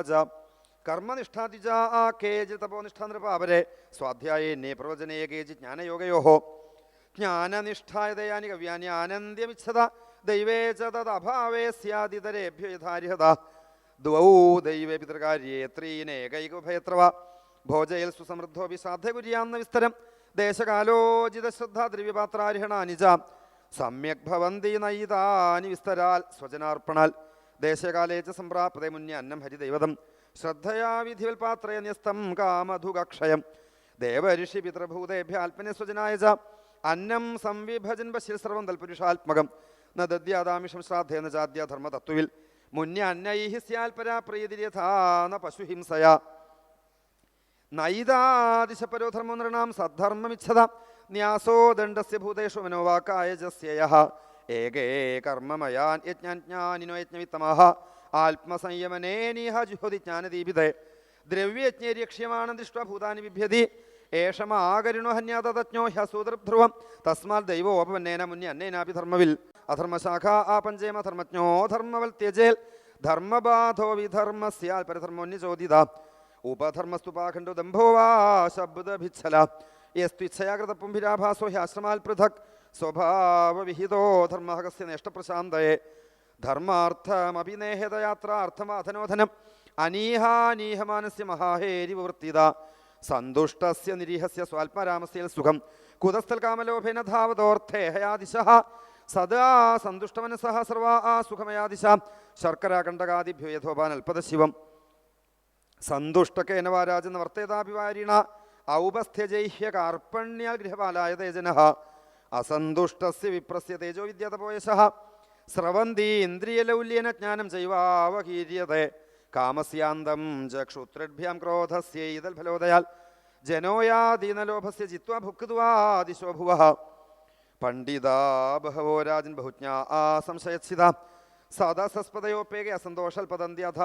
ഉവാച കർമ്മനിഷ്ഠാതിജ ആ KG തപോനിഷ്ഠാ നൃപാവരെ സ്വാധ്യായേന്യേ പ്രവചനേ KG ജ്ഞാനയോഗയോ ജ്ഞാനനിഷ്ഠായതയാനി കവ്യാനി ആനന്ദ്യമിച്ഛത. ദൈവേ ച തദഭാവേ സ്യാതിതരേഭ്യ യഥാരിഹത. ദ്വൗ ദൈവേ പിതൃകാര്യേ ത്രീനേകൈകുഭയത്രവ ഭോജയിൽ സുസമൃദ്ധോപി സാധ്യകുര്യാന്ന വിസ്തരം. ദേശകാലോചിത ശ്രദ്ധാ ദ്രവ്യപാത്രാരിഹണാനി ച സമ്യക് ഭവന്തി നയിതാനി വിസ്തരാൽ സ്വജനാർപ്പണാൽ. ദേശകാലേ ച മുന്നേ അന്നം ഹരിദൈവതം ശ്രദ്ധയാ വിധിവൽപാത്രേ ന്യസ്തം കാമധുകക്ഷയം ദേവഋഷി പിതൃഭൂതേഭ്യ ആത്മനസ്വജനായ ച. അന്നം സംവിഭജൻ പശ്യ സർവം തൽപുരുഷാത്മകം. ന ദദ്യാദാമിഷം ശ്രാദ്ധേന ചാദ്യ ധർമ്മതത്വവിൽ. മുന്നേ അന്നൈഹി സ്യാൽപരാ പ്രീതിരഥാന പശുഹിംസയാ. നൈതാദിശപരോ ധർമ്മോ നൃണാം സദ്ധർമ്മമിച്ഛത. ന്യാസോ ദണ്ഡസ്യ ഭൂതേഷു മനോവാക്കായ ജസ്യയ ഏകേ കർമ്മമയാൻ യജ്ഞാനിനോ യജ്ഞവിത്തമഹ. ആത്മസംയമനേനീഹ ജുഹോതി ജ്ഞാനദീപിതേ. ദ്രവ്യജ്ഞര്യക്ഷ്യമാണം ദൃഷ്ട ഭൂതാനി ബിഭ്യതി ഏഷമാകരുണോ ഹന്യാതജ്ഞോ ഹ്യസൂതൃധ്രുവം തസ്മാൽ ദൈവോപന്നേന മുന്നി അന്നേനാപി ധർമ്മവിൽ അധർമ്മശാഖ ആ പഞ്ചേമ ധർമ്മജ്ഞോ ധർമ്മവൽ ത്യജേൽ. ധർമ്മബാധോ വിധർമ്മസ്യാൽ പരധർമ്മോന്യചോദിത. ഉപധർമ്മസ്തു പാഖണ്ഡു ദംഭോ വാ ശബ്ദഭിച്ഛല. യസ്തു ഇച്ഛയാകൃതപ്പുംഭിരാഭാസോ ഹ്യാശ്രമാൽ പൃഥക്. സ്വഭാവവിഹിതോ ധർമ്മഹകസ്യ നേഷ്ടപ്രശാന്തയെ ധർമാർത്ഥമഭിനേഹതയാത്രാർത്ഥമാധനോധനം അനീഹാനീഹമാനസ്യ മഹാഹേരി വൃത്തിത സന്തുഷ്ടസ്യ നിരീഹസ്യ സ്വാൽപരാമസ്യ സുഖം. കുതസ്ഥൽ കാമലോഭേന ധാവതോർത്ഥേഹയാദിശ. സദാ സന്തുഷ്ടമനസഹ സർവാ ആ സുഖമയാദിശ. ശർക്കരാകണ്ടകാദിഭ്യോ യഥോപാൻ അൽപദശിവം സന്തുഷ്ടകേന വാരാജ വർത്തേതാഭിവാരിണ ഔപസ്ഥ്യജൈഹ്യ കാർപ്പണ്യാൽ ഗൃഹപാലായ തേജന അസന്തുഷ്ടസ്യ വിപ്രസ്യ തേജോ വിദ്യതപോയശ. സ്രവന്തി ഇന്ദ്രിയലൗല്യന ജ്ഞാനം ചൈവാവകീര്യത്തെ കാമസ്യാന്തം ചക്ഷുത്രഭ്യാം ക്രോധസ്യൈതൽ ഫലോദയാൽ ജനോയാദീനലോഭസ്യ ജിത്വാ ഭുക്വാദിശോ ഭുവ ബഹവോ രാജൻ ബഹുജ്ഞ ആ സംശയച്ഛിത. സദാസസ്പതയോപ്യേക അസന്തോഷൽ പതന്തി അധ.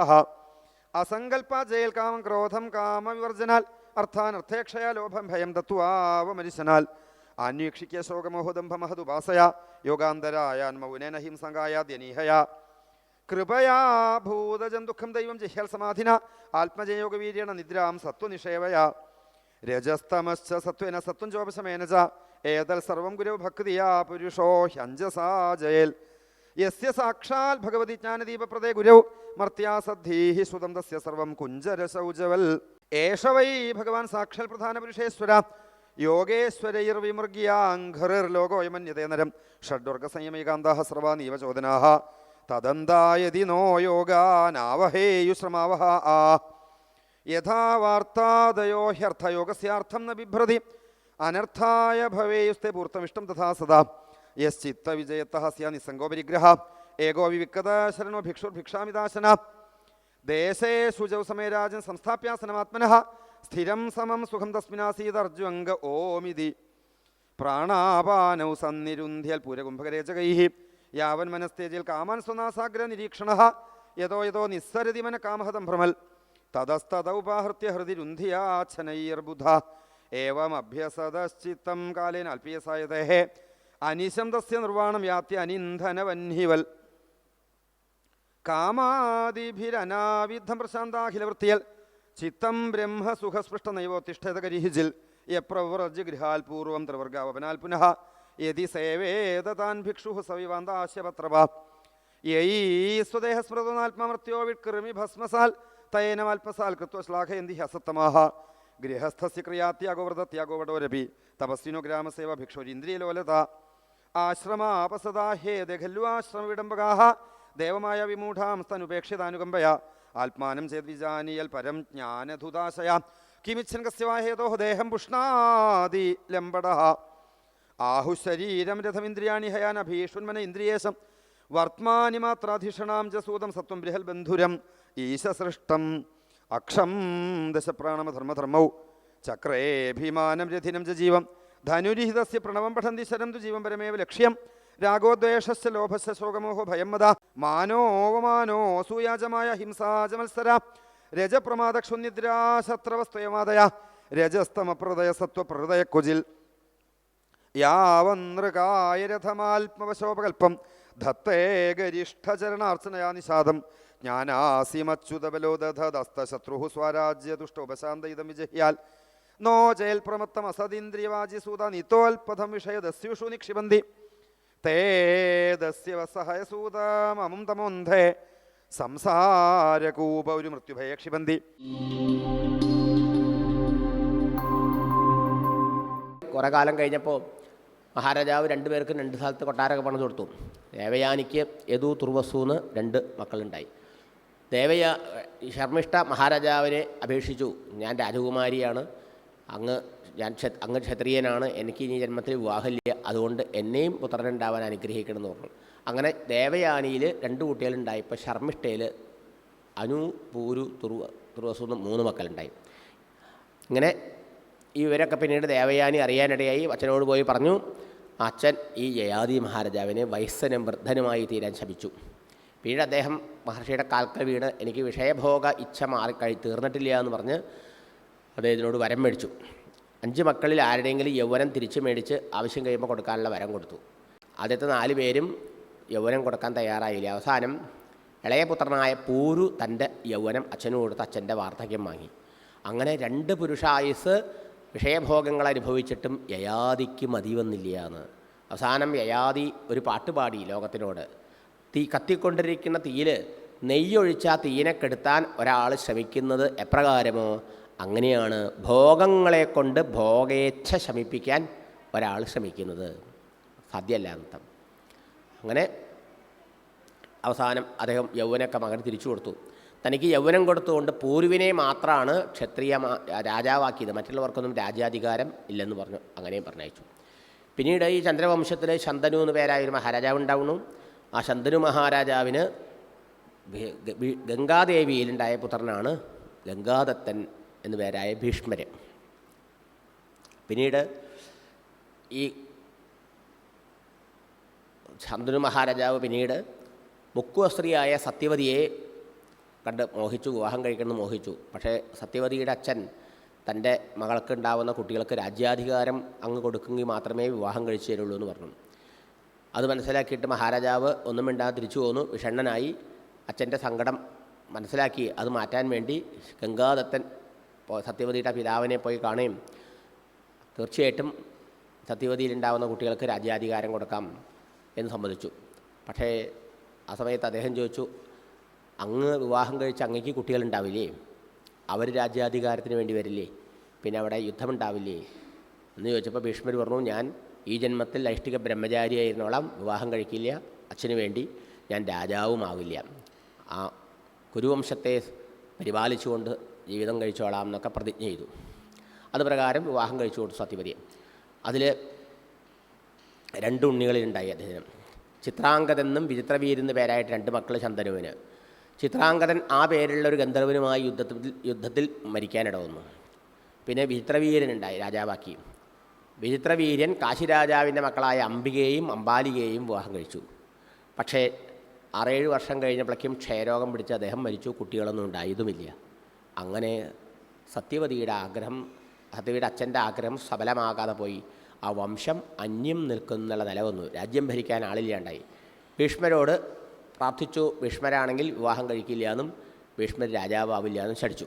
അസങ്കൽപ്പ ജയൽ കാമം ക്രോധം കാമവിവർജനാൽ. അർത്ഥാൻ അർത്ഥേക്ഷയ ലോഭം ഭയം തത്വാവമരിശനാൽ അന്വീക്ഷിക്യ ശോകമോഹദംഭമഹതുപാസയ യോഗാന്തരായാന്മൗനേന മൗനേന ദ്യനീഹയ. കൃപയാ ഭൂതജന്തുഃഖം ദൈവം ജിഹ്യൽ സമാധിന ആത്മജയോഗവീര്യേണ നിദ്രാം സത്വനിഷേവയ. രജസ്തമശ്ച സത്വേന സത്വം ചോപശമേന ച ഏതൽ സർവം ഗുരു ഭക്തിയാ പുരുഷോ ഹ്യഞ്ജസാ ജയൽ. യസ്യ സാക്ഷാൽ ഭഗവതി ജ്ഞാനദീപപ്രദേ ഗുരു മർത്യാ സദ്ധീഹി സുതം സർവം കുഞ്ചരശൗജവൽ ഏഷ വൈ ഭഗവാൻ സാക്ഷാൽ പ്രധാന പുരുഷേശ്വര യോഗേശ്വരൈർവിമൃഗ്യാഘറിർലോകോയമന്യതേ നരം ഷഡ്വർഗ സംയമൈകാന്താഹ സർവാ നീവചോദനാഹ തദന്തായതി നോ യോഗാനാവഹേയുശ്രമാവഹ ആ. യഥാ വാർത്താദയോ ഹ്യർത്ഥയോഗസ്യാർത്ഥം ന ബിഭ്രതി. അനർത്ഥായ ഭവേയുസ്തേ പൂർത്തമിഷ്ടം തഥാ സദാ. യശ്ചിത്തവിജയത്തഃ സ്യാ നിസ്സംഗോപരിഗ്രഹ ഏകോ വിവിക്കത ശരണോ ഭിക്ഷുർഭിക്ഷാമിദാശന ദേശേ ശുചൗ സമയരാജൻ സംസ്ഥാപ്യാസനമാത്മനഃ സ്ഥിരം സമം സുഖം തസ്മിനാസീതർജ്വംഗ ഓമിതി. പ്രാണാപാനൗ സന്നിരുന്ധ്യൽ പൂരകുംഭകരേചകൈ യാവൻ മനസ്തേജിൽ കാമാൻ സ്വനാസാഗ്ര നിരീക്ഷണ. യഥോ യഥോ നിസ്സരതി മന കാമഹതം ഭ്രമൽ. തതസ്തദൗപാഹൃത്യ ഹൃദി രുന്ധിയാച്ഛനൈർബുധ ഏവമഭ്യസതശ്ചിത്തം കാലേന അൽപീയസായതേ. അനിശം നിർവാണം യാത്യ അനിന്ധനവന്ഹിവൽ കാമാതിഭിരനാവിധം പ്രശാന്താഖിലവൃത്തിയൽ. ചിത്തം ബ്രഹ്മസുഖസ്പൃഷ്ട നൈവോത്തിഷ്ഠത കരിഹിജിൽ യപ്രവ്രജ് ഗൃഹാൽ പൂർവം ത്രിവർഗാവപനാൽ പുനഃ. യതി സേവേത താൻ ഭിക്ഷു സവിവാന്താശ്യപത്രവ യൈ സ്വദേഹസ്മൃതനാത്മമർത്യോ വിഷ്കൃമി ഭസ്മസാൽ. തയേനമൽപസാൽ കൃത്വ ശ്ലാഘയന്തി ഹസത്തമാഹ. ഗൃഹസ്ഥസ്യ ക്രിയാത്യാഗോവ്രതത്യാഗോവടോരപി തപസ്വിനോ ഗ്രാമസേവ ഭിക്ഷോരിന്ദ്രിയലോലത. ആശ്രമ ആശ്രമവിഡംബകാഹ ദേവമായ വിമൂഢാം ആത്മാനം ചേദ്വിജാനിയൽ പരം ജ്ഞാനധുതാശയ കിമിച്ഛൻ കസ്യവാഹേതോ ദേഹം പുഷ്ണാദി ലംബട. ആഹു ശരീരം രഥമിന്ദ്രിയാണി ഹയാന ഭീഷുന്മന ഇന്ദ്രിയേശം. വർത്തമാനി മാത്രാധിഷണാം ചൂതം സത്വം ബൃഹൽ ബന്ധുരം. ഈശസൃഷ്ടം അക്ഷം ദശപ്രാണമധർമ്മധർമ്മൗ ചക്രേഭിമാനം രഥിനം ച ജീവം. ധനുരിഹിതസ്യ പ്രണവം പഠന്തി ശരം തു ജീവം പരമേവ ലക്ഷ്യം. രാഗോദ്വേഷസ്യ ലോഭസ് ശോകമോഹോ ഭയം മത മാനോവമാനോ അസൂയാജമായ ഹിംസാജമത്സര. രജപ്രമാദക്ഷുനിദ്രാശത്രവസ്തുയമാതയ രജസ്തമപ്രദയ സത്വപ്രദയ കുജിൽ യാവന്നൃകായ രഥമാത്മവശോപകൽപ്പം ധത്തേ ഗരിഷ്ഠചരണാർച്ചനയാ നിഷാദം. ജ്ഞാനാസിമച്യുതബലോദധസ്തശത്രു സ്വരാജ്യതുഷ്ടോപശാന്തയിതം വിജഹ്യാൽ. നോ ജയൽപ്രമത്തമസദീന്ദ്രിയവാചിസൂത നിത്തോൽപഥം വിഷയദസ്യുഷു നിക്ഷിബന്തി തേ ദസ്യവസഹയസൂതമമും തമോന്ധേ. സംസാരകൂപ ഒരു മൃത്യുഭയക്ഷിപന്തി കുറേ കാലം കഴിഞ്ഞപ്പോൾ മഹാരാജാവ് രണ്ടു പേർക്കും രണ്ട് സ്ഥലത്ത് കൊട്ടാരമൊക്കെ പണിത് കൊടുത്തു. ദേവയാനിക്ക് യദു തുർവസു എന്ന് രണ്ട് മക്കളുണ്ടായി. ദേവയ ശർമ്മിഷ്ഠ മഹാരാജാവിനെ അപേക്ഷിച്ചു. ഞാൻ രാജകുമാരിയാണ്. അങ്ങ് ഞാൻ അങ്ങ് ക്ഷത്രിയനാണ് എനിക്ക് ഇനി ജന്മത്തിൽ വിവാഹമില്ല. അതുകൊണ്ട് എന്നെയും പുത്രനുണ്ടാവാൻ അനുഗ്രഹിക്കണമെന്ന് പറഞ്ഞു. അങ്ങനെ ദേവയാനിയിൽ രണ്ട് കുട്ടികളുണ്ടായി ഇപ്പോൾ ശർമ്മിഷ്ഠയിൽ അനു പൂരു തുറു തുറുവസു എന്ന് മൂന്ന് മക്കളുണ്ടായി. ഇങ്ങനെ ഇവരൊക്കെ പിന്നീട് ദേവയാനി അറിയാനിടയായി അച്ഛനോട് പോയി പറഞ്ഞു അച്ഛൻ ഈ ജയാദി മഹാരാജാവിനെ വയസ്സനും വൃദ്ധനുമായി തീരാൻ ശപിച്ചു. പിന്നീട് അദ്ദേഹം മഹർഷിയുടെ കാൽക്കൽ വീണ് എനിക്ക് വിഷയഭോഗ ഇച്ഛ മാറി തീർന്നിട്ടില്ല എന്ന് പറഞ്ഞ് അദ്ദേഹത്തിനോട് വരം മേടിച്ചു. അഞ്ച് മക്കളിൽ ആരുടെയെങ്കിലും യൗവനം തിരിച്ചു മേടിച്ച് ആവശ്യം കഴിയുമ്പോൾ കൊടുക്കാനുള്ള വരം കൊടുത്തു. ആദ്യത്തെ നാല് പേരും യൗവനം കൊടുക്കാൻ തയ്യാറായില്ല. അവസാനം ഇളയപുത്രനായ പൂരു തന്റെ യൗവനം അച്ഛനു കൊടുത്ത് അച്ഛന്റെ വാർദ്ധക്യം വാങ്ങി. അങ്ങനെ രണ്ട് പുരുഷായുസ് വിഷയഭോഗങ്ങൾ അനുഭവിച്ചിട്ടും യയാദിക്ക് മതി വന്നില്ല എന്ന് അവസാനം യയാദി ഒരു പാട്ടുപാടി ലോകത്തിനോട്. തീ കത്തിക്കൊണ്ടിരിക്കുന്ന തീയിൽ നെയ്യൊഴിച്ച ആ തീയിനെ കെടുത്താൻ ഒരാൾ ശ്രമിക്കുന്നത് എപ്രകാരമോ? അങ്ങനെയാണ് ഭോഗങ്ങളെ കൊണ്ട് ഭോഗേച്ഛ ശമിപ്പിക്കാൻ ഒരാൾ ശ്രമിക്കുന്നത്. സാധ്യമല്ല അർത്ഥം. അങ്ങനെ അവസാനം അദ്ദേഹം യൗവനൊക്കെ മകൻ തിരിച്ചു കൊടുത്തു. തനിക്ക് യൗവനം കൊടുത്തുകൊണ്ട് പൂർവിനെ മാത്രമാണ് ക്ഷത്രിയ രാജാവാക്കിയത്. മറ്റുള്ളവർക്കൊന്നും രാജ്യാധികാരം ഇല്ലെന്ന് പറഞ്ഞു അങ്ങനെയും പറഞ്ഞയച്ചു. പിന്നീട് ഈ ചന്ദ്രവംശത്തിൽ ശന്തനു എന്ന് പേരായ ഒരു മഹാരാജാവ് ഉണ്ടാവുന്നു. ആ ശന്തനു മഹാരാജാവിന് ഗംഗാദേവിയിലുണ്ടായ പുത്രനാണ് ഗംഗാദത്തൻ എന്നു പേരായ ഭീഷ്മര്. പിന്നീട് ഈ ശന്തനു മഹാരാജാവ് പിന്നീട് മുക്കുവസ്ത്രീയായ സത്യവതിയെ കണ്ട് മോഹിച്ചു വിവാഹം കഴിക്കണമെന്ന് മോഹിച്ചു. പക്ഷേ സത്യവതിയുടെ അച്ഛൻ തന്റെ മകൾക്ക് ഉണ്ടാവുന്ന കുട്ടികൾക്ക് രാജ്യാധികാരം അങ്ങ് കൊടുക്കുമെങ്കിൽ മാത്രമേ വിവാഹം കഴിച്ചു തരുള്ളൂ എന്ന് പറഞ്ഞു. അത് മനസ്സിലാക്കിയിട്ട് മഹാരാജാവ് ഒന്നും മിണ്ടാതെ തിരിച്ചു പോന്നു. വിഷണ്ണനായി അച്ഛന്റെ സങ്കടം മനസ്സിലാക്കി അത് മാറ്റാൻ വേണ്ടി ഗംഗാദത്തൻ സത്യവതിയുടെ പിതാവിനെ പോയി കാണുകയും തീർച്ചയായിട്ടും സത്യവതിയിലുണ്ടാവുന്ന കുട്ടികൾക്ക് രാജ്യാധികാരം കൊടുക്കാം എന്ന് സമ്മതിച്ചു. പക്ഷേ ആ സമയത്ത് അദ്ദേഹം ചോദിച്ചു അങ്ങ് വിവാഹം കഴിച്ച് അങ്ങേക്ക് കുട്ടികളുണ്ടാവില്ലേ? അവർ രാജ്യാധികാരത്തിന് വേണ്ടി വരില്ലേ? പിന്നെ അവിടെ യുദ്ധമുണ്ടാവില്ലേ? എന്ന് ചോദിച്ചപ്പോൾ ഭീഷ്മർ പറഞ്ഞു ഞാൻ ഈ ജന്മത്തിൽ ഐഷ്ടിക ബ്രഹ്മചാരിയായിരുന്നോളാം വിവാഹം കഴിക്കില്ല. അച്ഛന് വേണ്ടി ഞാൻ രാജാവുമാവില്ല. ആ കുരുവംശത്തെ പരിപാലിച്ചുകൊണ്ട് ജീവിതം കഴിച്ചോളാം എന്നൊക്കെ പ്രതിജ്ഞ ചെയ്തു. അതുപ്രകാരം വിവാഹം കഴിച്ചു കൊടുത്തു സത്യവതിയെ അതിൽ രണ്ട് ഉണ്ണികളിലുണ്ടായി അദ്ദേഹം. ചിത്രാംഗതെന്നും വിചിത്രവീരെന്ന് പേരായിട്ട് രണ്ട് മക്കൾ ശന്തനുവിന്. ചിത്രാംഗതൻ ആ പേരുള്ള ഒരു ഗന്ധർവനുമായി യുദ്ധത്തിൽ യുദ്ധത്തിൽ മരിക്കാനിട വന്നു പിന്നെ വിചിത്രവീരനുണ്ടായി രാജാവാക്കി. വിചിത്രവീര്യൻ കാശിരാജാവിന്റെ മക്കളായ അംബികയെയും അംബാലികയെയും വിവാഹം കഴിച്ചു. പക്ഷേ ആറേഴ് വർഷം കഴിഞ്ഞപ്പോഴേക്കും ക്ഷയരോഗം പിടിച്ച് അദ്ദേഹം മരിച്ചു കുട്ടികളൊന്നും ഉണ്ടായതുമില്ല. അങ്ങനെ സത്യവതിയുടെ ആഗ്രഹം സത്യവതിയുടെ അച്ഛന്റെ ആഗ്രഹം സഫലമാകാതെ പോയി. ആ വംശം അന്യം നിൽക്കുന്നുള്ള നില വന്നു. രാജ്യം ഭരിക്കാൻ ആളില്ലാണ്ടായി. ഭീഷ്മരോട് പ്രാർത്ഥിച്ചു ഭീഷ്മരാണെങ്കിൽ വിവാഹം കഴിക്കില്ല എന്നും ഭീഷ്മർ രാജാവാവില്ല എന്നും ശടിച്ചു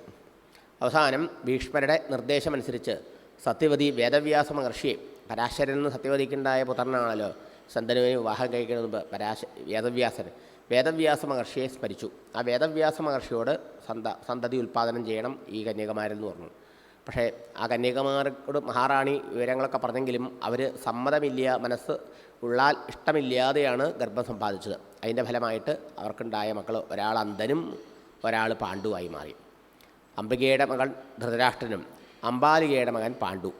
അവസാനം ഭീഷ്മരുടെ നിർദ്ദേശമനുസരിച്ച് സത്യവതി വേദവ്യാസ മഹർഷിയെ പരാശരൻ എന്ന് സത്യവതിക്കുണ്ടായ പുത്രനാണല്ലോ സന്തനുവിനെ വിവാഹം മുമ്പ് പരാശ വേദവ്യാസൻ വേദവ്യാസ മഹർഷിയെ സ്മരിച്ചു. ആ വേദവ്യാസ മഹർഷിയോട് സന്ത സന്തതി ഉൽപ്പാദനം ചെയ്യണം ഈ കന്യകമാരെന്ന് പറഞ്ഞു. പക്ഷേ ആ കന്യകമാരോട് മഹാറാണി വിവരങ്ങളൊക്കെ പറഞ്ഞെങ്കിലും അവർ സമ്മതമില്ല മനസ്സ് ഉള്ളാൽ ഇഷ്ടമില്ലാതെയാണ് ഗർഭം സമ്പാദിച്ചത്. അതിന്റെ ഫലമായിട്ട് അവർക്കുണ്ടായ മക്കൾ ഒരാൾ അന്ധനും ഒരാൾ പാണ്ഡുവായി മാറി. അംബികയുടെ മകൻ ധൃതരാഷ്ട്രനും അംബാലികയുടെ മകൻ പാണ്ഡു.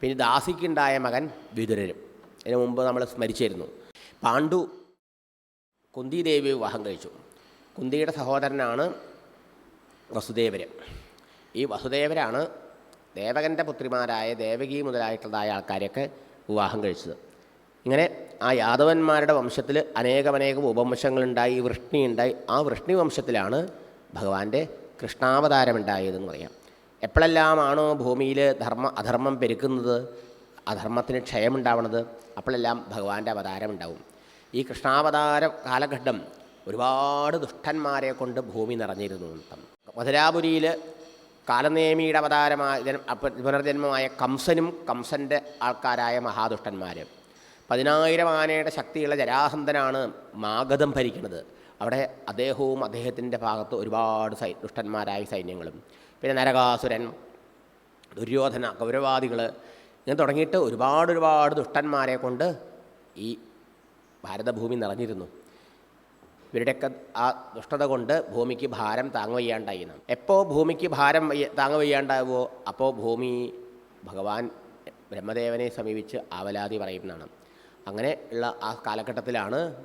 പിന്നെ ദാസിക്കുണ്ടായ മകൻ വിതുരരും ഇതിനു മുമ്പ് നമ്മൾ സ്മരിച്ചിരുന്നു. പാണ്ഡു കുന്തിദേവി വിവാഹം കഴിച്ചു. കുന്തിയുടെ സഹോദരനാണ് വസുദേവര്. ഈ വസുദേവരാണ് ദേവകന്റെ പുത്രിമാരായ ദേവകി മുതലായിട്ടുള്ളതായ ആൾക്കാരെയൊക്കെ വിവാഹം കഴിച്ചത്. ഇങ്ങനെ ആ യാദവന്മാരുടെ വംശത്തിൽ അനേകമനേകം ഉപവംശങ്ങളുണ്ടായി വൃഷ്ണി ഉണ്ടായി ആ വൃഷ്ണി വംശത്തിലാണ് ഭഗവാന്റെ കൃഷ്ണാവതാരമുണ്ടായതെന്ന് പറയാം. എപ്പോഴെല്ലാമാണോ ഭൂമിയിൽ ധർമ്മ അധർമ്മം പെരുക്കുന്നത് അധർമ്മത്തിന് ക്ഷയമുണ്ടാവണത് അപ്പോഴെല്ലാം ഭഗവാന്റെ അവതാരം ഉണ്ടാവും ഈ കൃഷ്ണാവതാര കാലഘട്ടം ഒരുപാട് ദുഷ്ടന്മാരെ കൊണ്ട് ഭൂമി നിറഞ്ഞിരുന്നു. മധുരാപുരിയിൽ കാലനേമിയുടെ അവതാരമായ പുനർജന്മമായ കംസനും കംസന്റെ ആൾക്കാരായ മഹാദുഷ്ടന്മാർ പതിനായിരം ആനയുടെ ശക്തിയുള്ള ജരാസന്ധനാണ് മാഗധം ഭരിക്കുന്നത്. അവിടെ അദ്ദേഹവും അദ്ദേഹത്തിന്റെ ഭാഗത്ത് ഒരുപാട് സൈ ദുഷ്ടന്മാരായ സൈന്യങ്ങളും. പിന്നെ നരകാസുരൻ ദുര്യോധന കൗരവാദികൾ ഇങ്ങനെ തുടങ്ങിയിട്ട് ഒരുപാട് ഒരുപാട് ദുഷ്ടന്മാരെ കൊണ്ട് ഈ ഭാരതഭൂമി നിറഞ്ഞിരുന്നു. ഇവരുടെയൊക്കെ ആ ദുഷ്ടത കൊണ്ട് ഭൂമിക്ക് ഭാരം താങ്ങുവയ്യാണ്ടായി നാം. എപ്പോൾ ഭൂമിക്ക് ഭാരം വയ്യ- താങ്ങുവയ്യാണ്ടാവുമോ അപ്പോൾ ഭൂമി ഭഗവാൻ ബ്രഹ്മദേവനെ സമീപിച്ച് ആവലാതി പറയുന്നതാണ് അങ്ങനെ ഉള്ള ആ കാലഘട്ടത്തിലാണ്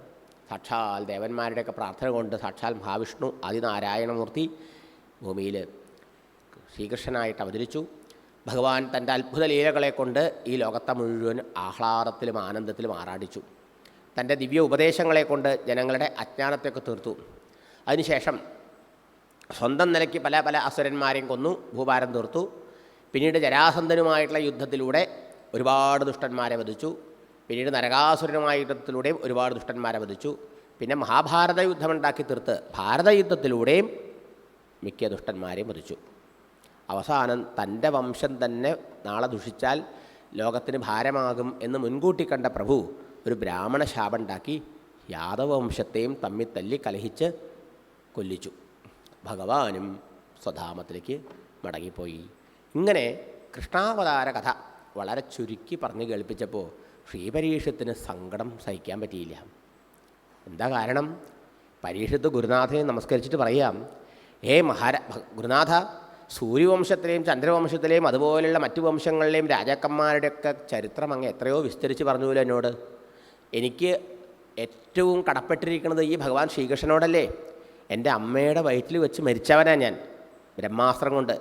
സാക്ഷാൽ ദേവന്മാരുടെയൊക്കെ പ്രാർത്ഥന കൊണ്ട് സാക്ഷാൽ മഹാവിഷ്ണു ആദിനാരായണമൂർത്തി ഭൂമിയിൽ ശ്രീകൃഷ്ണനായിട്ട് അവതരിച്ചു. ഭഗവാൻ തന്റെ അത്ഭുത ലീലകളെ കൊണ്ട് ഈ ലോകത്തെ മുഴുവൻ ആഹ്ലാദത്തിലും ആനന്ദത്തിലും ആറാടിച്ചു തന്റെ ദിവ്യ ഉപദേശങ്ങളെ കൊണ്ട് ജനങ്ങളുടെ അജ്ഞാനത്തെയൊക്കെ തീർത്തു. അതിനുശേഷം സ്വന്തം നിലയ്ക്ക് പല പല അസുരന്മാരെയും കൊന്നു ഭൂഭാരം തീർത്തു. പിന്നീട് ജരാസന്ധനുമായിട്ടുള്ള യുദ്ധത്തിലൂടെ ഒരുപാട് ദുഷ്ടന്മാരെ വധിച്ചു. പിന്നീട് നരകാസുരനുമായ യുദ്ധത്തിലൂടെയും ഒരുപാട് ദുഷ്ടന്മാരെ വധിച്ചു. പിന്നെ മഹാഭാരത യുദ്ധമുണ്ടാക്കി തീർത്ത് ഭാരതയുദ്ധത്തിലൂടെയും മിക്ക ദുഷ്ടന്മാരെയും വധിച്ചു. അവസാനം തന്റെ വംശം തന്നെ നാളെ ദുഷിച്ചാൽ ലോകത്തിന് ഭാരമാകും എന്ന് മുൻകൂട്ടി കണ്ട പ്രഭു ഒരു ബ്രാഹ്മണ ശാപമുണ്ടാക്കി യാദവ വംശത്തെയും തമ്മിൽ തല്ലി കലഹിച്ച് കൊല്ലിച്ചു. ഭഗവാനും സ്വധാമത്തിലേക്ക് മടങ്ങിപ്പോയി. ഇങ്ങനെ കൃഷ്ണാവതാര കഥ വളരെ ചുരുക്കി പറഞ്ഞു കേൾപ്പിച്ചപ്പോൾ ശ്രീപരീക്ഷത്തിന് സങ്കടം സഹിക്കാൻ പറ്റിയില്ല. എന്താ കാരണം? പരീക്ഷത്ത് ഗുരുനാഥനെ നമസ്കരിച്ചിട്ട് പറയാം ഏ മഹാര ഗുരുനാഥ സൂര്യവംശത്തിലെയും ചന്ദ്രവംശത്തിലെയും അതുപോലെയുള്ള മറ്റു വംശങ്ങളിലെയും രാജാക്കന്മാരുടെയൊക്കെ ചരിത്രം അങ്ങ് എത്രയോ വിസ്തരിച്ച് പറഞ്ഞുല്ലോ എന്നോട്. എനിക്ക് ഏറ്റവും കടപ്പെട്ടിരിക്കുന്നത് ഈ ഭഗവാൻ ശ്രീകൃഷ്ണനോടല്ലേ? എന്റെ അമ്മയുടെ വയറ്റിൽ വെച്ച് മരിച്ചവനാ ഞാൻ ബ്രഹ്മാസ്ത്രം കൊണ്ട്.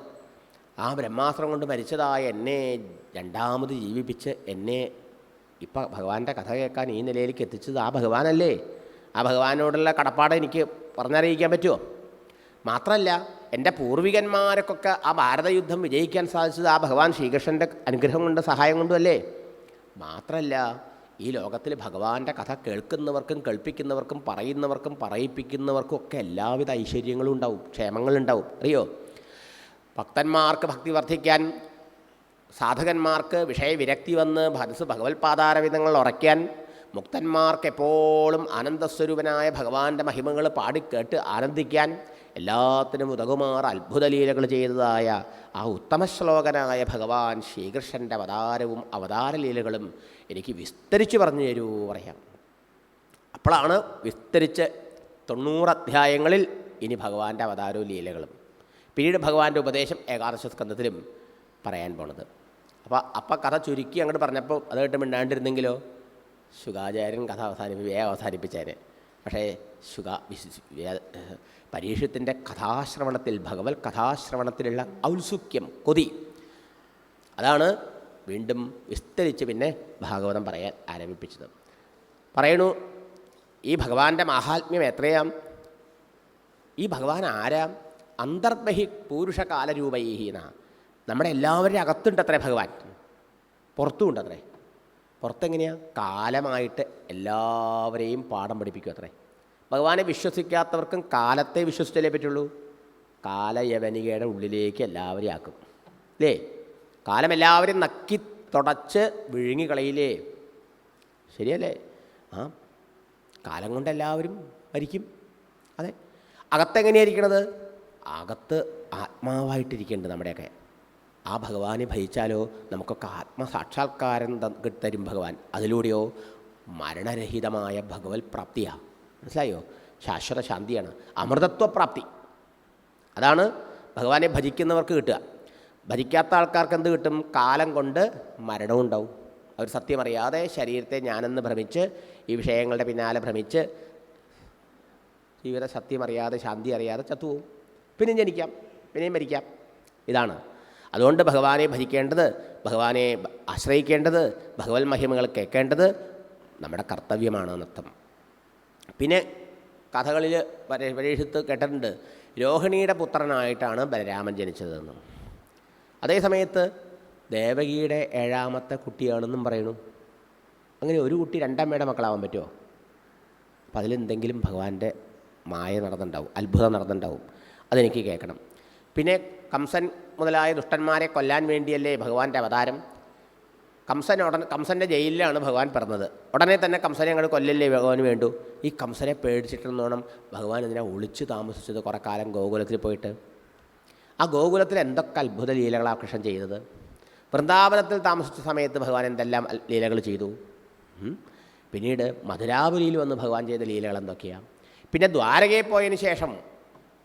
ആ ബ്രഹ്മാസ്ത്രം കൊണ്ട് മരിച്ചതായ എന്നെ രണ്ടാമത് ജീവിപ്പിച്ച് എന്നെ ഇപ്പം ഭഗവാന്റെ കഥ കേൾക്കാൻ ഈ നിലയിലേക്ക് എത്തിച്ചത് ആ ഭഗവാനല്ലേ? ആ ഭഗവാനോടുള്ള കടപ്പാട് എനിക്ക് പറഞ്ഞറിയിക്കാൻ പറ്റുമോ? മാത്രമല്ല എന്റെ പൂർവികന്മാരൊക്കെ ആ ഭാരതയുദ്ധം വിജയിക്കാൻ സാധിച്ചത് ആ ഭഗവാൻ ശ്രീകൃഷ്ണന്റെ അനുഗ്രഹം കൊണ്ട് സഹായം കൊണ്ടുമല്ലേ മാത്രമല്ല ഈ ലോകത്തിൽ ഭഗവാന്റെ കഥ കേൾക്കുന്നവർക്കും കേൾപ്പിക്കുന്നവർക്കും പറയുന്നവർക്കും പറയിപ്പിക്കുന്നവർക്കും ഒക്കെ എല്ലാവിധ ഐശ്വര്യങ്ങളും ഉണ്ടാവും ക്ഷേമങ്ങളുണ്ടാവും. അറിയോ? ഭക്തന്മാർക്ക് ഭക്തി വർദ്ധിക്കാൻ സാധകന്മാർക്ക് വിഷയവിരക്തി വന്ന് മനസ്സ് ഭഗവത്പാദാരവിധങ്ങൾ ഉറയ്ക്കാൻ മുക്തന്മാർക്ക് എപ്പോഴും ആനന്ദസ്വരൂപനായ ഭഗവാന്റെ മഹിമകൾ പാടിക്കേട്ട് ആനന്ദിക്കാൻ എല്ലാത്തിനും ഉതകുമാർ അത്ഭുതലീലകൾ ചെയ്തതായ ആ ഉത്തമ ശ്ലോകനായ ഭഗവാൻ ശ്രീകൃഷ്ണന്റെ അവതാരവും അവതാര ലീലകളും എനിക്ക് വിസ്തരിച്ച് പറഞ്ഞു തരൂ പറയാം. അപ്പോഴാണ് വിസ്തരിച്ച് തൊണ്ണൂറ് അധ്യായങ്ങളിൽ ഇനി ഭഗവാന്റെ അവതാരവും ലീലകളും. പിന്നീട് ഭഗവാന്റെ ഉപദേശം ഏകാദശ സ്കന്ധത്തിലും പറയാൻ പോണത്. അപ്പോൾ അപ്പം കഥ ചുരുക്കി അങ്ങോട്ട് പറഞ്ഞപ്പോൾ അത് കേട്ട് മിണ്ടാണ്ടിരുന്നെങ്കിലോ? ശുഗാചാര്യൻ കഥ അവസാനിപ്പി വേഗം അവസാനിപ്പിച്ചേനെ. പക്ഷേ ശുഗ പരീക്ഷത്തിന്റെ കഥാശ്രവണത്തിൽ ഭഗവത് കഥാശ്രവണത്തിലുള്ള ഔത്സുക്യം കൊതി. അതാണ് വീണ്ടും വിസ്തരിച്ച് പിന്നെ ഭാഗവതം പറയാൻ ആരംഭിപ്പിച്ചത്. പറയണു ഈ ഭഗവാന്റെ മാഹാത്മ്യം എത്രയാം? ഈ ഭഗവാൻ ആരാം? അന്തർബഹി പൂരുഷകാലരൂപൈഹീന. നമ്മുടെ എല്ലാവരുടെ അകത്തുണ്ട് അത്രേ ഭഗവാൻ. പുറത്തുമുണ്ടത്രേ. പുറത്തെങ്ങനെയാണ് കാലമായിട്ട് എല്ലാവരെയും പാഠം പഠിപ്പിക്കും അത്രേ. ഭഗവാനെ വിശ്വസിക്കാത്തവർക്കും കാലത്തെ വിശ്വസിച്ചല്ലേ പറ്റുള്ളൂ. കാലയവനികയുടെ ഉള്ളിലേക്ക് എല്ലാവരെയും ആക്കും. അല്ലേ കാലം എല്ലാവരും നക്കി തുടച്ച് വിഴുങ്ങിക്കളയില്ലേ? ശരിയല്ലേ? ആ കാലം കൊണ്ട് എല്ലാവരും മരിക്കും. അതെ. അകത്തെങ്ങനെയായിരിക്കണത്? അകത്ത് ആത്മാവായിട്ടിരിക്കേണ്ടത് നമ്മുടെയൊക്കെ. ആ ഭഗവാനെ ഭജിച്ചാലോ? നമുക്കൊക്കെ ആത്മസാക്ഷാത്കാരം തരും ഭഗവാൻ. അതിലൂടെയോ? മരണരഹിതമായ ഭഗവത് പ്രാപ്തിയാണ് മനസ്സിലായോ? ശാശ്വത ശാന്തിയാണ്. അമൃതത്വപ്രാപ്തി. അതാണ് ഭഗവാനെ ഭജിക്കുന്നവർക്ക് കിട്ടുക. ഭജിക്കാത്ത ആൾക്കാർക്ക് എന്ത് കിട്ടും? കാലം കൊണ്ട് മരണവും ഉണ്ടാവും. അവർ സത്യമറിയാതെ ശരീരത്തെ ഞാനെന്ന് ഭ്രമിച്ച് ഈ വിഷയങ്ങളുടെ പിന്നാലെ ഭ്രമിച്ച് ജീവിത സത്യമറിയാതെ ശാന്തി അറിയാതെ ചത്തുപോകും. പിന്നെയും ജനിക്കാം പിന്നെയും മരിക്കാം. ഇതാണ്. അതുകൊണ്ട് ഭഗവാനെ ഭജിക്കേണ്ടത് ഭഗവാനെ ആശ്രയിക്കേണ്ടത് ഭഗവത് മഹിമകൾ കേൾക്കേണ്ടത് നമ്മുടെ കർത്തവ്യമാണ് എന്നർത്ഥം. പിന്നെ കഥകളിൽ പരീക്ഷത്ത് കേട്ടിട്ടുണ്ട്. രോഹിണിയുടെ പുത്രനായിട്ടാണ് ബലരാമൻ ജനിച്ചതെന്ന്. അതേ സമയത്ത് ദേവകിയുടെ ഏഴാമത്തെ കുട്ടിയാണെന്നും പറയുന്നു. അങ്ങനെ ഒരു കുട്ടി രണ്ടമ്മയുടെ മക്കളാവാൻ പറ്റുമോ? അപ്പം അതിലെന്തെങ്കിലും ഭഗവാന്റെ മായ നടന്നിട്ടുണ്ടാവും അത്ഭുതം നടന്നിട്ടുണ്ടാവും. അതെനിക്ക് കേൾക്കണം. പിന്നെ കംസൻ മുതലായ ദുഷ്ടന്മാരെ കൊല്ലാൻ വേണ്ടിയല്ലേ ഭഗവാന്റെ അവതാരം? കംസൻ ഉടൻ കംസന്റെ ജയിലിലാണ് ഭഗവാൻ പിറന്നത്. ഉടനെ തന്നെ കംസനെ അങ്ങോട്ട് കൊല്ലല്ലേ ഭഗവാന് വേണ്ടു? ഈ കംസനെ പേടിച്ചിട്ടെന്നോണം ഭഗവാൻ ഇതിനെ ഒളിച്ച് താമസിച്ചത് കുറേ കാലം ഗോകുലത്തിൽ പോയിട്ട്. ആ ഗോകുലത്തിൽ എന്തൊക്കെ അത്ഭുത ലീലകളാണ് കൃഷ്ണൻ ചെയ്തത്? വൃന്ദാവനത്തിൽ താമസിച്ച സമയത്ത് ഭഗവാൻ എന്തെല്ലാം ലീലകൾ ചെയ്തു? പിന്നീട് മധുരാപുരിയിൽ വന്ന് ഭഗവാൻ ചെയ്ത ലീലകൾ എന്തൊക്കെയാണ് പിന്നെ ദ്വാരകയിൽ പോയതിന് ശേഷം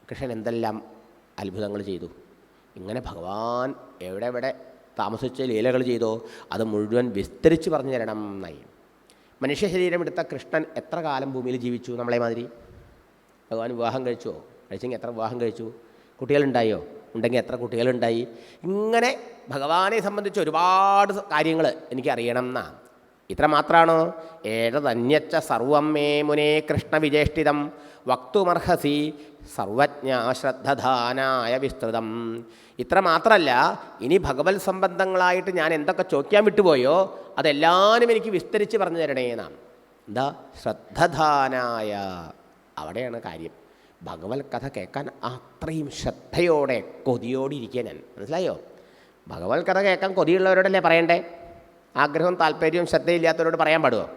കൃഷ്ണൻ എന്തെല്ലാം അത്ഭുതങ്ങൾ ചെയ്തു? ഇങ്ങനെ ഭഗവാൻ എവിടെ എവിടെ താമസിച്ച് ലീലകൾ ചെയ്തോ അത് മുഴുവൻ വിസ്തരിച്ച് പറഞ്ഞു തരണം എന്നായി. മനുഷ്യ ശരീരം എടുത്ത കൃഷ്ണൻ എത്ര കാലം ഭൂമിയിൽ ജീവിച്ചു നമ്മളെ മാതിരി? ഭഗവാൻ വിവാഹം കഴിച്ചോ? കഴിച്ചെങ്കിൽ എത്ര വിവാഹം കഴിച്ചു? കുട്ടികളുണ്ടായോ? ഉണ്ടെങ്കിൽ എത്ര കുട്ടികളുണ്ടായി? ഇങ്ങനെ ഭഗവാനെ സംബന്ധിച്ച് ഒരുപാട് കാര്യങ്ങൾ എനിക്ക് അറിയണം എന്നാ ഇത്ര മാത്രമാണോ ഏതന്യച്ച സർവം മേ മുനേ കൃഷ്ണ വിജേഷ്ടിതം വക്തുമർഹസി സർവജ്ഞ ശ്രദ്ധധാനായ വിസ്തൃതം. ഇത്ര മാത്രമല്ല ഇനി ഭഗവത് സംബന്ധങ്ങളായിട്ട് ഞാൻ എന്തൊക്കെ ചോദിക്കാൻ വിട്ടുപോയോ അതെല്ലാവരും എനിക്ക് വിസ്തരിച്ച് പറഞ്ഞു തരണേ എന്നാണ് എന്താ? ശ്രദ്ധധാനായ. അവിടെയാണ് കാര്യം. ഭഗവത് കഥ കേൾക്കാൻ അത്രയും ശ്രദ്ധയോടെ കൊതിയോടെ ഇരിക്കുക ഞാൻ. മനസ്സിലായോ? ഭഗവത് കഥ കേൾക്കാൻ കൊതിയുള്ളവരോടല്ലേ പറയണ്ടേ? ആഗ്രഹവും താല്പര്യവും ശ്രദ്ധയില്ലാത്തവരോട് പറയാൻ പാടുമോ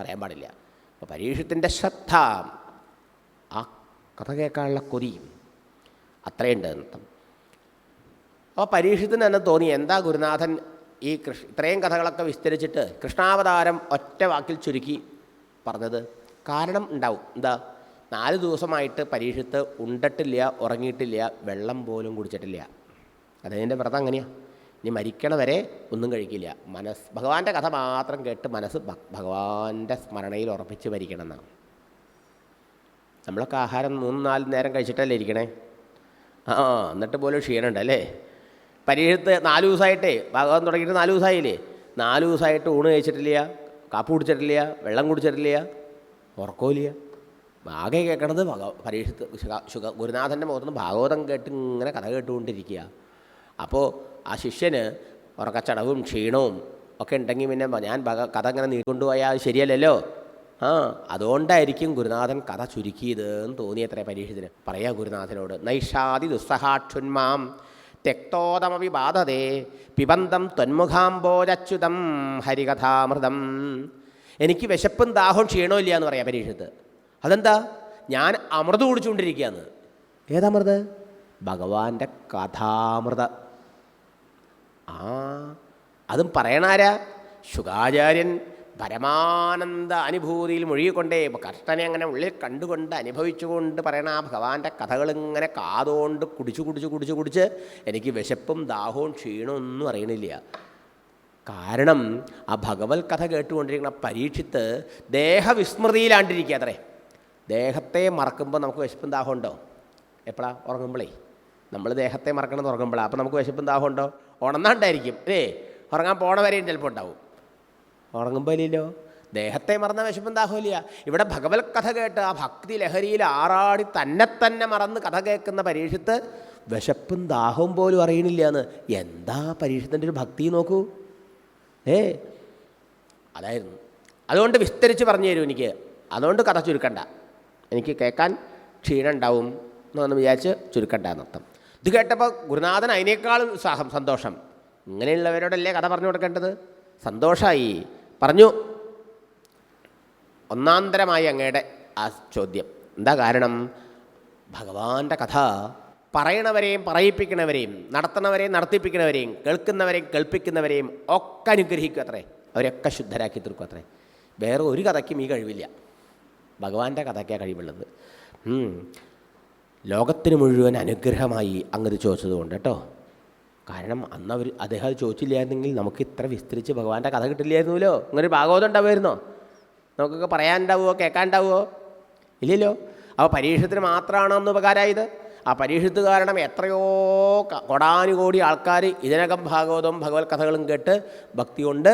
പറയാൻ പാടില്ല. അപ്പോൾ പരീക്ഷത്തിന്റെ ശ്രദ്ധ ആ കഥ കേൾക്കാനുള്ള കൊതി അത്രയുണ്ട് എന്നർത്ഥം. അപ്പോൾ പരീക്ഷത്തിന് തന്നെ തോന്നി എന്താ ഗുരുനാഥൻ ഈ കൃഷ് ഇത്രയും കഥകളൊക്കെ വിസ്തരിച്ചിട്ട് കൃഷ്ണാവതാരം ഒറ്റ വാക്കിൽ ചുരുക്കി പറഞ്ഞത്? കാരണം ഉണ്ടാവും. എന്താ? നാല് ദിവസമായിട്ട് പരീക്ഷത്ത് ഉണ്ടിട്ടില്ല ഉറങ്ങിയിട്ടില്ല വെള്ളം പോലും കുടിച്ചിട്ടില്ല. അതതിന്റെ വ്രതം അങ്ങനെയാണ് ഇനി മരിക്കണ വരെ ഒന്നും കഴിക്കില്ല. മനസ്സ് ഭഗവാന്റെ കഥ മാത്രം കേട്ട് മനസ്സ് ഭഗവാന്റെ സ്മരണയിൽ ഉറപ്പിച്ച് മരിക്കണം എന്നാണ് നമ്മളൊക്കെ ആഹാരം മൂന്ന് നാല് നേരം കഴിച്ചിട്ടല്ലേ ഇരിക്കണേ? ആ എന്നിട്ട് പോലും ക്ഷീണമുണ്ട് അല്ലേ? പരീക്ഷത്ത് നാല് ദിവസമായിട്ടേ ഭാഗവതം തുടങ്ങിയിട്ട് നാല് ദിവസമായില്ലേ? നാല് ദിവസമായിട്ട് ഊണ് കഴിച്ചിട്ടില്ല കാപ്പ് കുടിച്ചിട്ടില്ല വെള്ളം കുടിച്ചിട്ടില്ല ഉറക്കമില്ല ആകെ കേൾക്കണത് ഭഗ പരീക്ഷത്ത് ശുഖ ഗുരുനാഥന്റെ മുഖത്തുനിന്ന് ഭാഗവതം കേട്ട് ഇങ്ങനെ കഥ കേട്ടുകൊണ്ടിരിക്കുക. അപ്പോൾ ആ ശിഷ്യന് ഉറക്കച്ചടവും ക്ഷീണവും ഒക്കെ ഉണ്ടെങ്കിൽ പിന്നെ ഞാൻ ഭഗ കഥ ഇങ്ങനെ നീക്കൊണ്ടുപോയാൽ അത് ശരിയല്ലല്ലോ? ആ അതുകൊണ്ടായിരിക്കും ഗുരുനാഥൻ കഥ ചുരുക്കിയത് എന്ന് തോന്നിയത്രേ പരീക്ഷത്തിന്. പറയാ ഗുരുനാഥനോട് നൈഷാദി ദുസ്സഹാക്ഷുന്മാം തെക്തോതമവി ബാധതേ പിബന്തം ത്വന്മുഖാംബോരച്യുതം ഹരികഥാമൃതം. എനിക്ക് വിശപ്പും ദാഹവും ക്ഷീണവും ഇല്ല എന്ന് പറയാം പരീക്ഷത്ത്. അതെന്താ? ഞാൻ അമൃത് കുടിച്ചുകൊണ്ടിരിക്കുകയാണ്. ഏതമൃത് ഭഗവാന്റെ കഥാമൃത. ആ അതും പറയണാരാ ശുഗാചാര്യൻ പരമാനന്ദ അനുഭൂതിയിൽ മുഴുകിക്കൊണ്ടേ കഷ്ടനെ അങ്ങനെ ഉള്ളിൽ കണ്ടുകൊണ്ട് അനുഭവിച്ചുകൊണ്ട് പറയണ ആ ഭഗവാന്റെ കഥകളിങ്ങനെ കാതുകൊണ്ട് കുടിച്ചു കുടിച്ചു കുടിച്ചു കുടിച്ച് എനിക്ക് വിശപ്പും ദാഹവും ക്ഷീണവും ഒന്നും അറിയണില്ല. കാരണം ആ ഭഗവത് കഥ കേട്ടുകൊണ്ടിരിക്കുന്ന പരീക്ഷിത്ത് ദേഹവിസ്മൃതിയിലാണ്ടിരിക്കുക അത്രേ. ദേഹത്തെ മറക്കുമ്പോൾ നമുക്ക് വിശപ്പും ദാഹമുണ്ടോ എപ്പോഴാ ഉറങ്ങുമ്പോഴേ നമ്മൾ ദേഹത്തെ മറക്കണമെന്ന് ഉറങ്ങുമ്പോഴാണ് അപ്പോൾ നമുക്ക് വിശപ്പും ദാഹമുണ്ടോ ഉണർന്നാണ്ടായിരിക്കും അല്ലേ? ഉറങ്ങാൻ പോണ വരെയും ചിലപ്പോൾ ഉണ്ടാവും. ഉറങ്ങുമ്പോൾ ഇല്ലല്ലോ ദേഹത്തെ മറന്ന വിശപ്പും ദാഹമില്ല ഇവിടെ ഭഗവത് കഥ കേട്ട് ആ ഭക്തി ലഹരിയിൽ ആറാടി തന്നെ തന്നെ മറന്ന് കഥ കേൾക്കുന്ന പരീക്ഷത്ത് വിശപ്പും ദാഹവും പോലും അറിയണില്ല എന്ന് എന്താ പരീക്ഷത്തിന്റെ ഒരു ഭക്തി നോക്കൂ. ഏ? അതായിരുന്നു. അതുകൊണ്ട് വിസ്തരിച്ച് പറഞ്ഞു തരും എനിക്ക്. അതുകൊണ്ട് കഥ ചുരുക്കണ്ട. എനിക്ക് കേൾക്കാൻ ക്ഷീണം ഉണ്ടാവും എന്നൊന്ന് വിചാരിച്ച് ചുരുക്കണ്ട എന്നർത്ഥം. ഇത് കേട്ടപ്പോൾ ഗുരുനാഥൻ അതിനേക്കാളും ഉത്സാഹം സന്തോഷം. ഇങ്ങനെയുള്ളവരോടല്ലേ കഥ പറഞ്ഞു കൊടുക്കേണ്ടത്? സന്തോഷമായി പറഞ്ഞു. ഒന്നാന്തരമായി അങ്ങയുടെ ആ ചോദ്യം. എന്താ കാരണം? ഭഗവാന്റെ കഥ പറയണവരെയും പറയിപ്പിക്കണവരെയും നടത്തണവരെയും നടത്തിപ്പിക്കണവരെയും കേൾക്കുന്നവരെയും കേൾപ്പിക്കുന്നവരെയും ഒക്കെ അനുഗ്രഹിക്കും അത്രേ. അവരെയൊക്കെ ശുദ്ധരാക്കി തീർക്കും അത്രേ. വേറെ ഒരു കഥയ്ക്കും ഈ കഴിവില്ല. ഭഗവാന്റെ കഥയ്ക്കാണ് കഴിവുള്ളത്. ലോകത്തിന് മുഴുവൻ അനുഗ്രഹമായി അങ്ങനെ ചോദിച്ചതുകൊണ്ട് കേട്ടോ. കാരണം അന്ന് അവർ അദ്ദേഹം അത് ചോദിച്ചില്ലായിരുന്നെങ്കിൽ നമുക്ക് ഇത്ര വിസ്തരിച്ച് ഭഗവാന്റെ കഥ കിട്ടില്ലായിരുന്നല്ലോ ഇങ്ങനൊരു ഭാഗവതം ഉണ്ടാവുമായിരുന്നോ? നമുക്കൊക്കെ പറയാനുണ്ടാവുമോ കേൾക്കാനുണ്ടാവുമോ ഇല്ലല്ലോ. അപ്പോൾ പരീക്ഷത്തിന് മാത്രമാണോ അന്ന് ഉപകാരമായത്? ആ പരീക്ഷത്ത് കാരണം എത്രയോ കൊടാനുകോടി ആൾക്കാർ ഇതിനകം ഭാഗവതവും ഭഗവത് കഥകളും കേട്ട് ഭക്തി കൊണ്ട്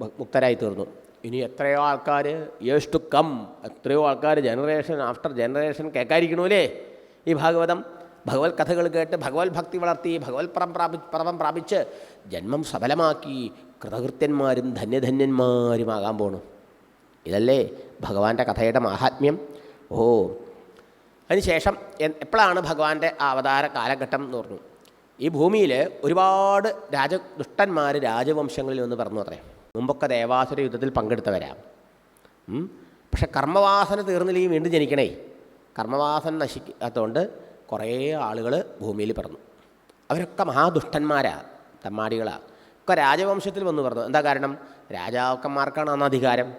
മുക്തരായി തീർന്നു ഇനി എത്രയോ ആൾക്കാർ യേഴ്സ് ടു കം എത്രയോ ആൾക്കാർ ജനറേഷൻ ആഫ്റ്റർ ജനറേഷൻ കേൾക്കാതിരിക്കണമല്ലേ ഈ ഭാഗവതം ഭഗവത് കഥകൾ കേട്ട് ഭഗവത് ഭക്തി വളർത്തി ഭഗവത് പരം പ്രാപി പരമം പ്രാപിച്ച് ജന്മം സഫലമാക്കി കൃതകൃത്യന്മാരും ധന്യധന്യന്മാരുമാകാൻ പോണു. ഇതല്ലേ ഭഗവാന്റെ കഥയുടെ മാഹാത്മ്യം? ഓ. അതിനുശേഷം എപ്പോഴാണ് ഭഗവാന്റെ അവതാര കാലഘട്ടം എന്ന് പറഞ്ഞു. ഈ ഭൂമിയിൽ ഒരുപാട് രാജ ദുഷ്ടന്മാർ രാജവംശങ്ങളിൽ നിന്ന് പറഞ്ഞു അത്രേ. മുമ്പൊക്കെ ദേവാസുര യുദ്ധത്തിൽ പങ്കെടുത്തവരാ. പക്ഷെ കർമ്മവാസന തീർന്നില്ലെങ്കിൽ വീണ്ടും ജനിക്കണേ. കർമ്മവാസന നശിക്കാത്തതുകൊണ്ട് കുറേ ആളുകൾ ഭൂമിയിൽ പിറന്നു. അവരൊക്കെ മഹാദുഷ്ടന്മാരാ തമ്മാടികളാ. ഒക്കെ രാജവംശത്തിൽ വന്നു പറഞ്ഞു എന്താ കാരണം? രാജാക്കന്മാർക്കാണ് അന്ന് അധികാരം.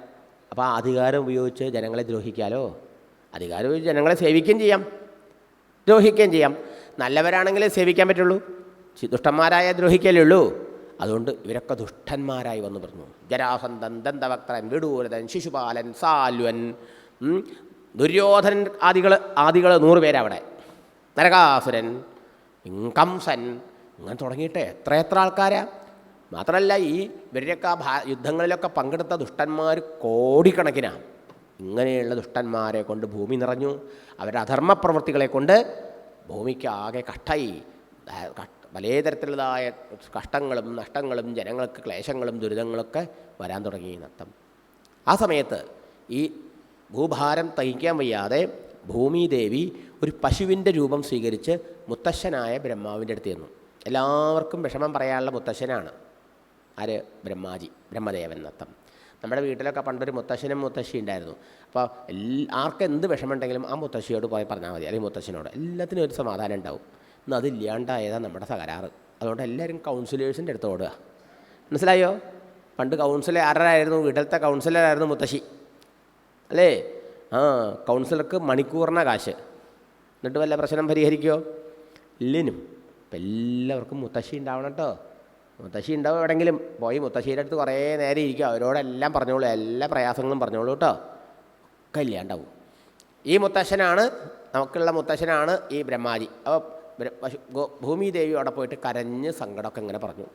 അപ്പോൾ ആ അധികാരം ഉപയോഗിച്ച് ജനങ്ങളെ ദ്രോഹിക്കാലോ? അധികാരം ഉപയോഗിച്ച് ജനങ്ങളെ സേവിക്കുകയും ചെയ്യാം. ദ്രോഹിക്കുകയും ചെയ്യാം. നല്ലവരാണെങ്കിലേ സേവിക്കാൻ പറ്റുള്ളൂ. ദുഷ്ടന്മാരായ ദ്രോഹിക്കലേ ഉള്ളൂ. അതുകൊണ്ട് ഇവരൊക്കെ ദുഷ്ടന്മാരായി വന്നു പറഞ്ഞു. ജരാസന്ധൻ ദന്തവക്തൻ വിടൂരതൻ ശിശുപാലൻ സാൽവൻ ദുര്യോധനൻ ആദികൾ ആദികൾ നൂറ് പേരവിടെ. നരകാസുരൻ കംസൻ ഇങ്ങനെ തുടങ്ങിയിട്ട് എത്ര എത്ര ആൾക്കാരാ? മാത്രമല്ല ഈ ഇവരുടെയൊക്കെ യുദ്ധങ്ങളിലൊക്കെ പങ്കെടുത്ത ദുഷ്ടന്മാർ കോടിക്കണക്കിനാണ് ഇങ്ങനെയുള്ള ദുഷ്ടന്മാരെ കൊണ്ട് ഭൂമി നിറഞ്ഞു. അവരുടെ അധർമ്മ പ്രവൃത്തികളെ കൊണ്ട് ഭൂമിക്കാകെ കഷ്ട- പല തരത്തിലുള്ളതായ കഷ്ടങ്ങളും നഷ്ടങ്ങളും ജനങ്ങൾക്ക് ക്ലേശങ്ങളും ദുരിതങ്ങളൊക്കെ വരാൻ തുടങ്ങി നത്തം ആ സമയത്ത് ഈ ഭൂഭാരം തഹിക്കാൻ വയ്യാതെ ഭൂമിദേവി ഒരു പശുവിന്റെ രൂപം സ്വീകരിച്ച് മുത്തശ്ശനായ ബ്രഹ്മാവിന്റെ അടുത്ത് ചെന്നു. എല്ലാവർക്കും വിഷമം പറയാനുള്ള മുത്തശ്ശനാണ്. ആര്? ബ്രഹ്മാജി ബ്രഹ്മദേവൻ നത്തം നമ്മുടെ വീട്ടിലൊക്കെ പണ്ടൊരു മുത്തശ്ശനും മുത്തശ്ശി ഉണ്ടായിരുന്നു. അപ്പോൾ എല്ലാ ആർക്കെന്ത് വിഷമമുണ്ടെങ്കിലും ആ മുത്തശ്ശിയോട് പോയി പറഞ്ഞാൽ മതി അല്ലെങ്കിൽ മുത്തശ്ശനോട്. എല്ലാത്തിനും ഒരു സമാധാനം ഉണ്ടാവും. ഇന്ന് അതില്ലാണ്ടായതാണ് നമ്മുടെ തകരാറ്. അതുകൊണ്ട് എല്ലാവരും കൗൺസിലേഴ്സിന്റെ അടുത്ത് ഓടുക. മനസ്സിലായോ? പണ്ട് കൗൺസിലർ ആരായിരുന്നു വീട്ടിലത്തെ കൗൺസിലറായിരുന്നു മുത്തശ്ശി. അല്ലേ? ആ കൗൺസിലർക്ക് മണിക്കൂറിന കാശ്. എന്നിട്ട് വല്ല പ്രശ്നം പരിഹരിക്കുമോ ഇല്ലിനും. അപ്പം എല്ലാവർക്കും മുത്തശ്ശി ഉണ്ടാവണം കേട്ടോ. മുത്തശ്ശി ഉണ്ടാവും എവിടെങ്കിലും. പോയി മുത്തശ്ശിയുടെ അടുത്ത് കുറേ നേരം ഇരിക്കുക അവരോടെല്ലാം പറഞ്ഞോളൂ. എല്ലാ പ്രയാസങ്ങളും പറഞ്ഞോളൂ കേട്ടോ. ഒക്കെ ഇല്ലാണ്ടാവും. ഈ മുത്തശ്ശനാണ് നമുക്കുള്ള മുത്തശ്ശനാണ് ഈ ബ്രഹ്മാജി. അപ്പോൾ പശു ഗോ ഭൂമിദേവി അവിടെ പോയിട്ട് കരഞ്ഞ് സങ്കടമൊക്കെ ഇങ്ങനെ പറഞ്ഞു.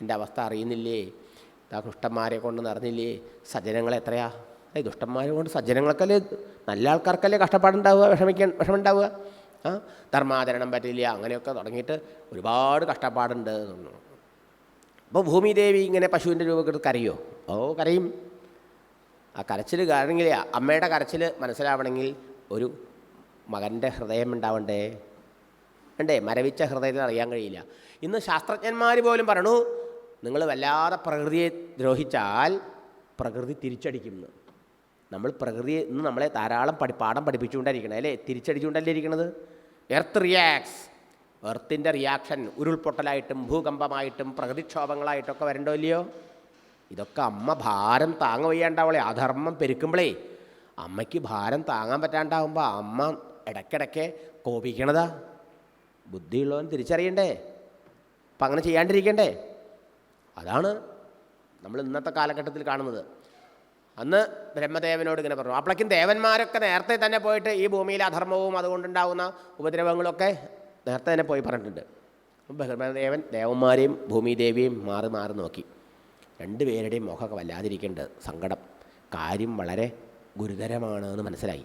എന്റെ അവസ്ഥ അറിയുന്നില്ലേ? ആ ദുഷ്ടന്മാരെ കൊണ്ട് നടന്നില്ലേ? സജ്ജനങ്ങൾ എത്രയാ? അല്ലെ ദുഷ്ടന്മാരെ കൊണ്ട് സജ്ജനങ്ങൾക്കല്ലേ നല്ല ആൾക്കാർക്കല്ലേ കഷ്ടപ്പാടുണ്ടാവുക വിഷമിക്കാൻ വിഷമമുണ്ടാവുക? ആ ധർമാചരണം പറ്റില്ല അങ്ങനെയൊക്കെ തുടങ്ങിയിട്ട് ഒരുപാട് കഷ്ടപ്പാടുണ്ട്. എന്ന് അപ്പോൾ ഭൂമിദേവി ഇങ്ങനെ പശുവിന്റെ രൂപക്കെടുത്ത് കരയോ? ഓ കരയും. ആ കരച്ചിൽ കരണമെങ്കിൽ അമ്മയുടെ കരച്ചിൽ മനസ്സിലാവണമെങ്കിൽ ഒരു മകന്റെ ഹൃദയം ഉണ്ടാവണ്ടേ? ഉണ്ടേ മരവിച്ച ഹൃദയത്തിൽ അറിയാൻ കഴിയില്ല. ഇന്ന് ശാസ്ത്രജ്ഞന്മാർ പോലും പറയണു നിങ്ങൾ വല്ലാതെ പ്രകൃതിയെ ദ്രോഹിച്ചാൽ പ്രകൃതി തിരിച്ചടിക്കുമെന്ന് നമ്മൾ പ്രകൃതിയെ ഇന്ന് നമ്മളെ ധാരാളം പഠി പാഠം പഠിപ്പിച്ചുകൊണ്ടായിരിക്കണം അല്ലേ? തിരിച്ചടിച്ചുകൊണ്ടല്ലേ ഇരിക്കുന്നത് എർത്ത് റിയാക്ട്സ് എർത്തിന്റെ റിയാക്ഷൻ ഉരുൾപൊട്ടലായിട്ടും ഭൂകമ്പമായിട്ടും പ്രകൃതിക്ഷോഭങ്ങളായിട്ടൊക്കെ വരണ്ടോ ഇല്ലയോ? ഇതൊക്കെ അമ്മ ഭാരം താങ്ങ വയ്യാണ്ടാവളെ അധർമ്മം പെരുക്കുമ്പോളേ അമ്മയ്ക്ക് ഭാരം താങ്ങാൻ പറ്റാണ്ടാവുമ്പോൾ അമ്മ ഇടയ്ക്കിടയ്ക്ക് കോപിക്കണതാ. ബുദ്ധിയുള്ളവൻ തിരിച്ചറിയണ്ടേ? അപ്പം അങ്ങനെ ചെയ്യാണ്ടിരിക്കണ്ടേ? അതാണ് നമ്മൾ ഇന്നത്തെ കാലഘട്ടത്തിൽ കാണുന്നത്. അന്ന് ബ്രഹ്മദേവനോട് ഇങ്ങനെ പറഞ്ഞു. അപ്പോഴേക്കും ദേവന്മാരൊക്കെ നേരത്തെ തന്നെ പോയിട്ട് ഈ ഭൂമിയിലെ അധർമ്മവും അതുകൊണ്ടുണ്ടാകുന്ന ഉപദ്രവങ്ങളൊക്കെ നേരത്തെ തന്നെ പോയി പറഞ്ഞിട്ടുണ്ട്. ബ്രഹ്മദേവൻ ദേവന്മാരെയും ഭൂമിദേവിയെയും മാറി മാറി നോക്കി. രണ്ടുപേരുടെയും മുഖമൊക്കെ വല്ലാതിരിക്കേണ്ടത് സങ്കടം. കാര്യം വളരെ ഗുരുതരമാണ് എന്ന് മനസ്സിലായി.